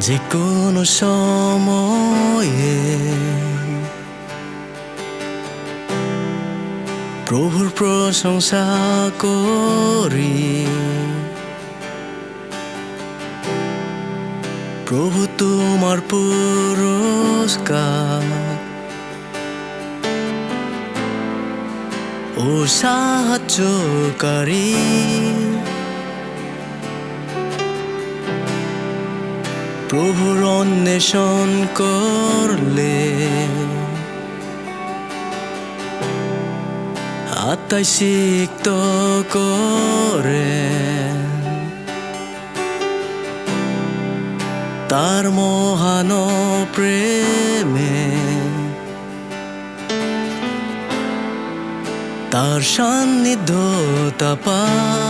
যে কোনো সময়ে প্রভুর প্রশংসা করি। প্রভু তোমার পুরস্কার। ও সাহায্যকারী। প্রভুর অন্বেষণ করলে। আত্মায় সিক্ত করে। তার মহান প্রেমে। তার সান্নিধ্যতা পায়।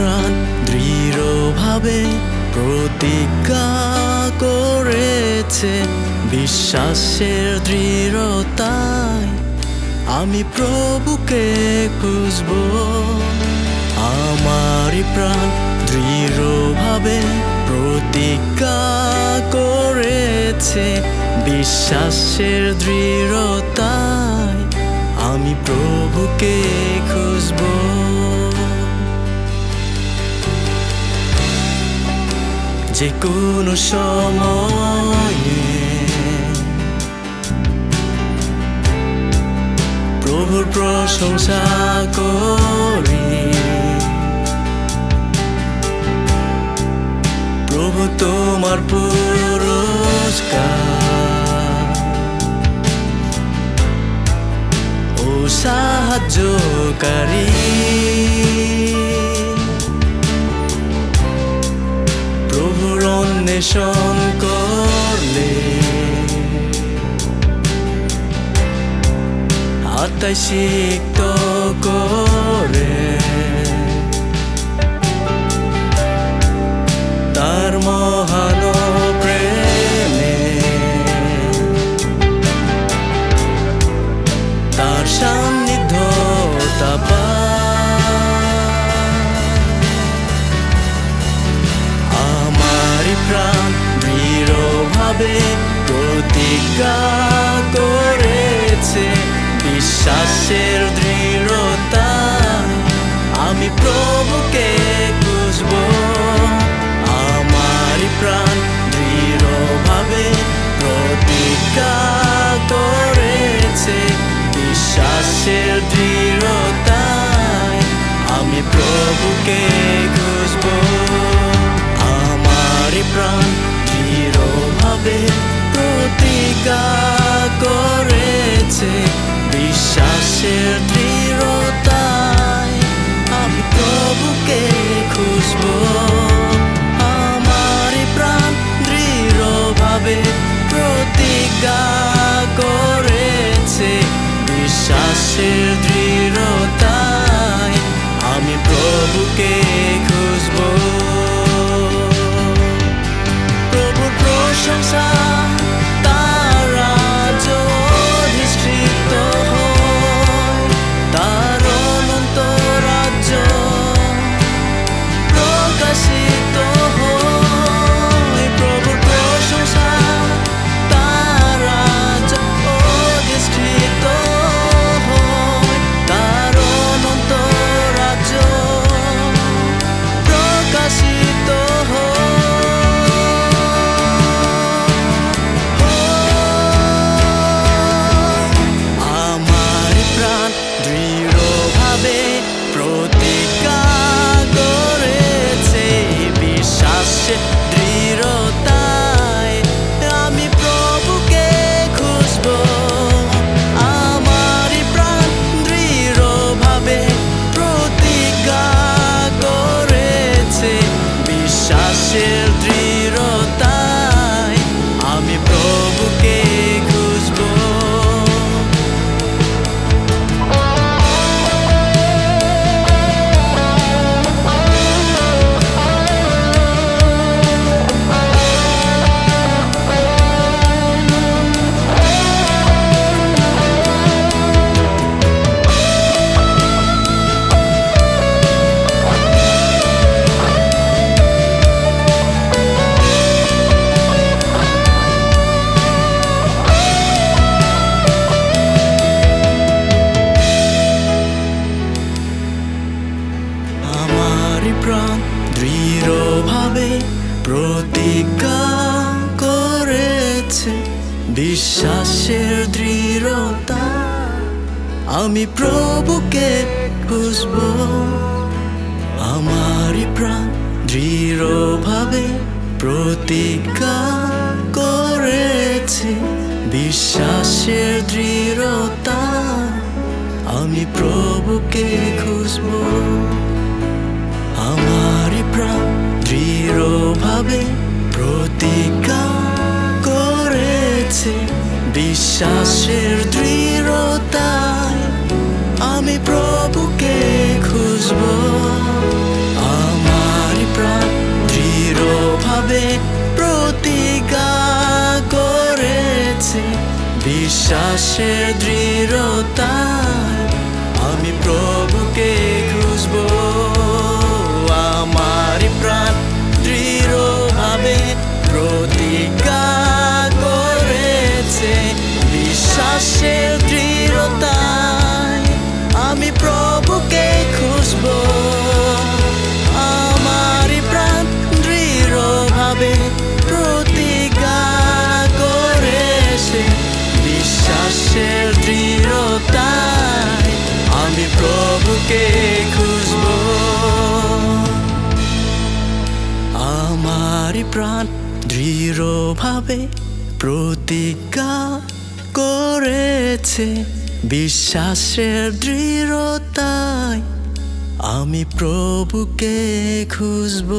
প্রাণ দৃঢ়ভাবে প্রতিজ্ঞা করেছে বিশ্বাসের দৃঢ়তায়। আমি প্রভুকে খুঁজব। আমারই প্রাণ দৃঢ়ভাবে প্রতিজ্ঞা করেছে বিশ্বাসের দৃঢ়তায়। আমি প্রভুকে খুঁজবো। যে কোনো সময়ে প্রভুর প্রশংসা করি। প্রভু তোমার পুরস্কার ও সাহায্যকারী। অন্বেষণ করলে আতাই শিক্ত করে। প্রভুকে খুঁজব আমার প্রাণ চিরভাবে প্রতিজ্ঞা করেছে বিশ্বাসের প্রতিজ্ঞা করেছে, বিশ্বাসের দৃঢ়তা। আমি প্রভুকে খুঁজব, আমারই প্রাণ দৃঢ়ভাবে প্রতিজ্ঞা করেছে, বিশ্বাসের দৃঢ়তা। আমি প্রভুকে খুঁজব। দৃঢ়ভাবে প্রতিজ্ঞা করেছে বিশ্বাসের দৃঢ়তায় আমি প্রভুকে খুঁজব। আমার প্রাণ দৃঢ়ভাবে প্রতিজ্ঞা করেছে বিশ্বাসের বিশ্বাসের দৃঢ়তায় আমি প্রভুকে খুঁজব। আমারই প্রাণ দৃঢ়ভাবে প্রতিজ্ঞা করেছে। বিশ্বাসের দৃঢ়তায় আমি প্রভুকে খুঁজব। আমারই প্রাণ দৃঢ়ভাবে প্রতিজ্ঞা করেছে বিশ্বাসের দৃঢ়তায়। আমি প্রভুকে খুঁজব।